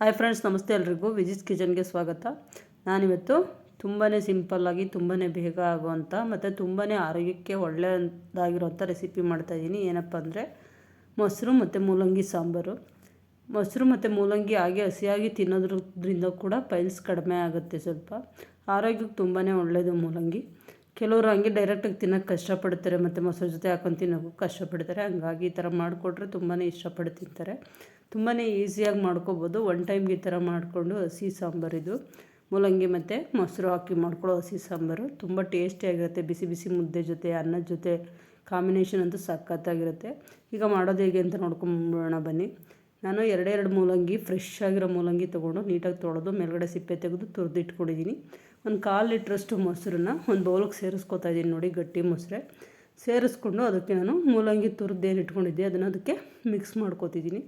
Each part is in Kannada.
ಹಾಯ್ ಫ್ರೆಂಡ್ಸ್ ನಮಸ್ತೆ ಎಲ್ರಿಗೂ. ವಿಜಿಸ್ ಕಿಚನ್ಗೆ ಸ್ವಾಗತ. ನಾನಿವತ್ತು ತುಂಬಾ ಸಿಂಪಲ್ಲಾಗಿ ತುಂಬಾ ಬೇಗ ಆಗುವಂಥ ಮತ್ತು ತುಂಬಾ ಆರೋಗ್ಯಕ್ಕೆ ಒಳ್ಳೆಯದಾಗಿರುವಂಥ ರೆಸಿಪಿ ಮಾಡ್ತಾಯಿದ್ದೀನಿ ಏನಪ್ಪ ಅಂದರೆ ಮೊಸರು ಮತ್ತು ಮೂಲಂಗಿ ಸಾಂಬಾರು. ಮೊಸರು ಮತ್ತು ಮೂಲಂಗಿ ಹಾಗೆ ಹಸಿಯಾಗಿ ತಿನ್ನೋದ್ರಿಂದ ಕೂಡ ಪೈಲ್ಸ್ ಕಡಿಮೆ ಆಗುತ್ತೆ ಸ್ವಲ್ಪ. ಆರೋಗ್ಯಕ್ಕೆ ತುಂಬಾ ಒಳ್ಳೆಯದು ಮೂಲಂಗಿ. ಕೆಲವರು ಹಂಗೆ ಡೈರೆಕ್ಟಾಗಿ ತಿನ್ನೋಕ್ಕೆ ಕಷ್ಟಪಡ್ತಾರೆ, ಮತ್ತು ಮೊಸರು ಜೊತೆ ಹಾಕೊಂಡು ತಿನ್ನೋಕ್ಕೂ ಕಷ್ಟಪಡ್ತಾರೆ. ಹಂಗಾಗಿ ಈ ಥರ ಮಾಡಿಕೊಟ್ರೆ ತುಂಬಾ ಇಷ್ಟಪಟ್ಟು ತಿಂತಾರೆ. ತುಂಬಾ ಈಸಿಯಾಗಿ ಮಾಡ್ಕೋಬೋದು. ಒನ್ ಟೈಮ್ಗೆ ಈ ಥರ ಮಾಡಿಕೊಂಡು ಹಸಿ ಸಾಂಬಾರಿದು ಮೂಲಂಗಿ ಮತ್ತು ಮೊಸರು ಹಾಕಿ ಮಾಡ್ಕೊಳ್ಳೋ ಹಸಿ ಸಾಂಬಾರು. ತುಂಬ ಟೇಸ್ಟಿಯಾಗಿರುತ್ತೆ ಬಿಸಿ ಬಿಸಿ ಮುದ್ದೆ ಜೊತೆ, ಅನ್ನದ ಜೊತೆ ಕಾಂಬಿನೇಷನ್ ಅಂತೂ ಸಖತ್ತಾಗಿರುತ್ತೆ. ಈಗ ಮಾಡೋದು ಹೇಗೆ ಅಂತ ನೋಡ್ಕೊಂಬಿಡೋಣ ಬನ್ನಿ. ನಾನು ಎರಡೆರಡು ಎರಡು ಮೂಲಂಗಿ ಫ್ರೆಶ್ ಆಗಿರೋ ಮೂಲಂಗಿ ತೊಗೊಂಡು ನೀಟಾಗಿ ತೊಳೆದು ಮೇಲ್ಗಡೆ ಸಿಪ್ಪೆ ತೆಗೆದು ತುರಿದಿಟ್ಕೊಂಡಿದ್ದೀನಿ. ಒಂದು ಕಾಲು ಲೀಟ್ರಷ್ಟು ಮೊಸರನ್ನ ಒಂದು ಬೌಲಿಗೆ ಸೇರಿಸ್ಕೊತಾ ಇದ್ದೀನಿ ನೋಡಿ ಗಟ್ಟಿ ಮೊಸರೆ. ಸೇರಿಸ್ಕೊಂಡು ಅದಕ್ಕೆ ನಾನು ಮೂಲಂಗಿ ತುರಿದೇನು ಇಟ್ಕೊಂಡಿದ್ದೆ. ಅದನ್ನು ಅದಕ್ಕೆ ಮಿಕ್ಸ್ ಮಾಡ್ಕೊತಿದ್ದೀನಿ.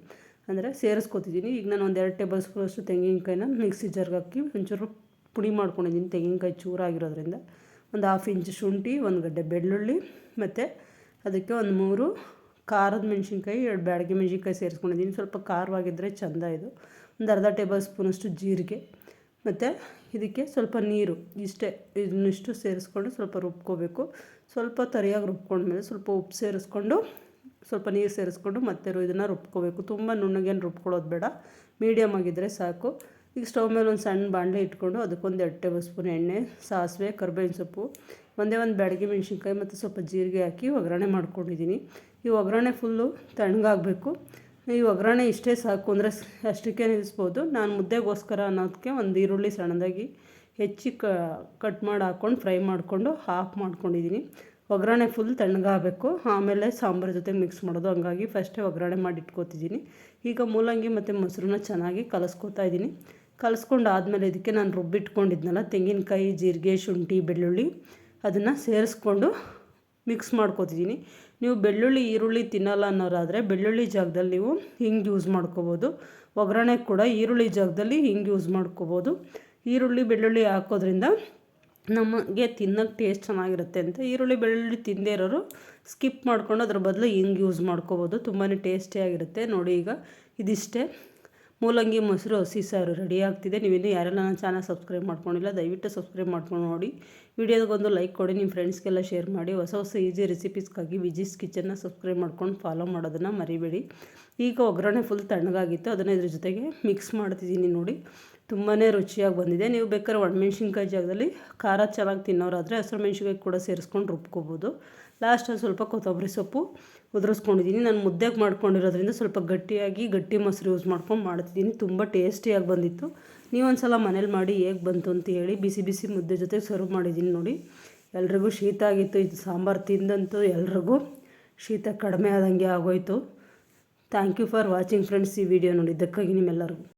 ಅಂದರೆ ಸೇರಿಸ್ಕೊತಿದ್ದೀನಿ ಈಗ ನಾನು ಒಂದು ಎರಡು ಟೇಬಲ್ ಸ್ಪೂನಷ್ಟು ತೆಂಗಿನಕಾಯಿನ ಮಿಕ್ಸಿ ಜಾರ್ಗೆ ಹಾಕಿ ಒಂಚೂರು ಪುಡಿ ಮಾಡ್ಕೊಂಡಿದ್ದೀನಿ ತೆಂಗಿನಕಾಯಿ ಚೂರಾಗಿರೋದ್ರಿಂದ. ಒಂದು ಹಾಫ್ ಇಂಚ್ ಶುಂಠಿ, ಒಂದು ಗಡ್ಡೆ ಬೆಳ್ಳುಳ್ಳಿ ಮತ್ತು ಅದಕ್ಕೆ ಒಂದು ಮೂರು ಖಾರದ ಮೆಣಸಿನ್ಕಾಯಿ, ಎರಡು ಬ್ಯಾಡಗೆ ಮೆಣಸಿನ್ಕಾಯಿ ಸೇರಿಸ್ಕೊಂಡಿದ್ದೀನಿ ಸ್ವಲ್ಪ ಖಾರವಾಗಿದ್ದರೆ ಚೆಂದ ಇದು. ಒಂದು ಅರ್ಧ ಟೇಬಲ್ ಸ್ಪೂನಷ್ಟು ಜೀರಿಗೆ ಮತ್ತು ಇದಕ್ಕೆ ಸ್ವಲ್ಪ ನೀರು ಇಷ್ಟೇ ಇದನ್ನಿಷ್ಟು ಸೇರಿಸ್ಕೊಂಡು ಸ್ವಲ್ಪ ರುಬ್ಕೋಬೇಕು. ಸ್ವಲ್ಪ ತರಿಯಾಗಿ ರುಬ್ಕೊಂಡ್ಮೇಲೆ ಸ್ವಲ್ಪ ಉಪ್ಪು ಸೇರಿಸ್ಕೊಂಡು ಸ್ವಲ್ಪ ನೀರು ಸೇರಿಸ್ಕೊಂಡು ಮತ್ತೆ ಇದನ್ನು ರುಬ್ಕೋಬೇಕು. ತುಂಬ ನುಣ್ಣಗೇನು ರುಬ್ಕೊಳ್ಳೋದು ಬೇಡ. ಮೀಡಿಯಮ್ ಆಗಿದ್ದರೆ ಸಾಕು. ಈಗ ಸ್ಟವ್ ಮೇಲೆ ಒಂದು ಸಣ್ಣ ಬಾಣಲೆ ಇಟ್ಕೊಂಡು ಅದಕ್ಕೊಂದು ಎರಡು ಟೇಬಲ್ ಸ್ಪೂನ್ ಎಣ್ಣೆ, ಸಾಸಿವೆ, ಕರ್ಬೇವಿನ ಸೊಪ್ಪು, ಒಂದೇ ಒಂದು ಬ್ಯಾಡಗಿ ಮೆಣಸಿನ್ಕಾಯಿ ಮತ್ತು ಸ್ವಲ್ಪ ಜೀರಿಗೆ ಹಾಕಿ ಒಗ್ಗರಣೆ ಮಾಡ್ಕೊಂಡಿದ್ದೀನಿ. ಈ ಒಗ್ಗರಣೆ ಫುಲ್ಲು ತಣ್ಣಗಾಗಬೇಕು. ಈ ಒಗ್ಗರಣೆ ಇಷ್ಟೇ ಸಾಕು ಅಂದರೆ ಅಷ್ಟಕ್ಕೆ ನಿಲ್ಲಿಸ್ಬೋದು ನಾನು ಮುದ್ದೆಗೋಸ್ಕರ ಅನ್ನೋದಕ್ಕೆ ಒಂದು ಈರುಳ್ಳಿ ಸಣ್ಣದಾಗಿ ಹೆಚ್ಚಿ ಕಟ್ ಮಾಡಿ ಹಾಕ್ಕೊಂಡು ಫ್ರೈ ಮಾಡಿಕೊಂಡು ಹಾಫ್ ಮಾಡ್ಕೊಂಡಿದ್ದೀನಿ. ಒಗ್ಗರಣೆ ಫುಲ್ ತಣ್ಣಗಾಗಬೇಕು. ಆಮೇಲೆ ಸಾಂಬಾರು ಜೊತೆ ಮಿಕ್ಸ್ ಮಾಡೋದು. ಹಂಗಾಗಿ ಫಸ್ಟೇ ಒಗ್ಗರಣೆ ಮಾಡಿ ಇಟ್ಕೋತಿದ್ದೀನಿ ಈಗ ಮೂಲಂಗಿ ಮತ್ತು ಮೊಸರನ್ನ ಚೆನ್ನಾಗಿ ಕಲಸ್ಕೊತಾ ಇದ್ದೀನಿ ಕಲಸ್ಕೊಂಡು ಆದಮೇಲೆ ಇದಕ್ಕೆ ನಾನು ರುಬ್ಬಿಟ್ಕೊಂಡಿದ್ನಲ್ಲ ತೆಂಗಿನಕಾಯಿ ಜೀರಿಗೆ ಶುಂಠಿ ಬೆಳ್ಳುಳ್ಳಿ ಅದನ್ನು ಸೇರಿಸ್ಕೊಂಡು ಮಿಕ್ಸ್ ಮಾಡ್ಕೋತಿದ್ದೀನಿ ನೀವು ಬೆಳ್ಳುಳ್ಳಿ ಈರುಳ್ಳಿ ತಿನ್ನಲ್ಲ ಅನ್ನೋರಾದರೆ ಬೆಳ್ಳುಳ್ಳಿ ಜಾಗದಲ್ಲಿ ನೀವು ಹಿಂಗೆ ಯೂಸ್ ಮಾಡ್ಕೋಬೋದು. ಒಗ್ಗರಣೆ ಕೂಡ ಈರುಳ್ಳಿ ಜಾಗದಲ್ಲಿ ಹಿಂಗೆ ಯೂಸ್ ಮಾಡ್ಕೋಬೋದು. ಈರುಳ್ಳಿ ಬೆಳ್ಳುಳ್ಳಿ ಹಾಕೋದ್ರಿಂದ ನಮಗೆ ತಿನ್ನೋಕ್ಕೆ ಟೇಸ್ಟ್ ಚೆನ್ನಾಗಿರುತ್ತೆ ಅಂತ ಈರುಳ್ಳಿ ಬೆಳ್ಳುಳ್ಳಿ ತಿಂದೇ ಇರೋರು ಸ್ಕಿಪ್ ಮಾಡ್ಕೊಂಡು ಅದ್ರ ಬದಲು ಹಿಂಗೆ ಯೂಸ್ ಮಾಡ್ಕೋಬೋದು. ತುಂಬಾ ಟೇಸ್ಟಿಯಾಗಿರುತ್ತೆ ನೋಡಿ ಈಗ ಇದಿಷ್ಟೇ. ಮೂಲಂಗಿ, ಮೊಸರು, ಹಸಿ ಸಾರು ರೆಡಿ ಆಗ್ತಿದೆ. ನೀವಿನ್ನೂ ಯಾರೆಲ್ಲ ನನ್ನ ಚಾನಲ್ ಸಬ್ಸ್ಕ್ರೈಬ್ ಮಾಡ್ಕೊಂಡಿಲ್ಲ, ದಯವಿಟ್ಟು ಸಬ್ಸ್ಕ್ರೈಬ್ ಮಾಡ್ಕೊಂಡು ನೋಡಿ. ವಿಡಿಯೋದಕ್ಕೊಂದು ಲೈಕ್ ಕೊಡಿ, ನಿಮ್ಮ ಫ್ರೆಂಡ್ಸ್ಗೆಲ್ಲ ಶೇರ್ ಮಾಡಿ. ಹೊಸ ಹೊಸ ಈಸಿ ರೆಸಿಪೀಸ್ಗಾಗಿ ವಿಜಿಸ್ ಕಿಚನ್ನ ಸಬ್ಸ್ಕ್ರೈಬ್ ಮಾಡ್ಕೊಂಡು ಫಾಲೋ ಮಾಡೋದನ್ನು ಮರಿಬೇಡಿ. ಈಗ ಒಗ್ಗರಣೆ ಫುಲ್ ತಣ್ಣಗಾಗಿತ್ತು. ಅದನ್ನು ಇದ್ರ ಜೊತೆಗೆ ಮಿಕ್ಸ್ ಮಾಡ್ತಿದ್ದೀನಿ ನೋಡಿ. ತುಂಬಾ ರುಚಿಯಾಗಿ ಬಂದಿದೆ. ನೀವು ಬೇಕಾದ್ರೆ ಒಣಮೆಣ್ಸಿನ್ಕಾಯಿ ಜಾಗದಲ್ಲಿ ಖಾರ ಚೆನ್ನಾಗಿ ತಿನ್ನೋರಾದರೆ ಹಸಿರು ಮೆಣಸಿನ್ಕಾಯಿ ಕೂಡ ಸೇರಿಸ್ಕೊಂಡು ರುಬ್ಕೋಬೋದು. ಲಾಸ್ಟಲ್ಲಿ ಸ್ವಲ್ಪ ಕೊತ್ತಂಬರಿ ಸೊಪ್ಪು ಉದುರಿಸ್ಕೊಂಡಿದ್ದೀನಿ. ನಾನು ಮುದ್ದೆಗೆ ಮಾಡ್ಕೊಂಡಿರೋದ್ರಿಂದ ಸ್ವಲ್ಪ ಗಟ್ಟಿಯಾಗಿ ಗಟ್ಟಿ ಮೊಸರು ಯೂಸ್ ಮಾಡ್ಕೊಂಡು ಮಾಡ್ತಿದ್ದೀನಿ. ತುಂಬ ಟೇಸ್ಟಿಯಾಗಿ ಬಂದಿತ್ತು. ನೀವೊಂದು ಸಲ ಮನೇಲಿ ಮಾಡಿ ಹೇಗೆ ಬಂತು ಅಂತ ಹೇಳಿ ಬಿಸಿ ಬಿಸಿ ಮುದ್ದೆ ಜೊತೆ ಸರ್ವ್ ಮಾಡಿದ್ದೀನಿ ನೋಡಿ. ಎಲ್ರಿಗೂ ಶೀತ ಆಗಿತ್ತು, ಇದು ಸಾಂಬಾರು ತಿಂದಂತೂ ಎಲ್ರಿಗೂ ಶೀತ ಕಡಿಮೆ ಆದಂಗೆ ಆಗೋಯಿತು. Thank you for watching friends ಈ ವಿಡಿಯೋ ನೋಡಿದ್ದಕ್ಕಾಗಿ ನಿಮ್ಮೆಲ್ಲರಿಗೂ.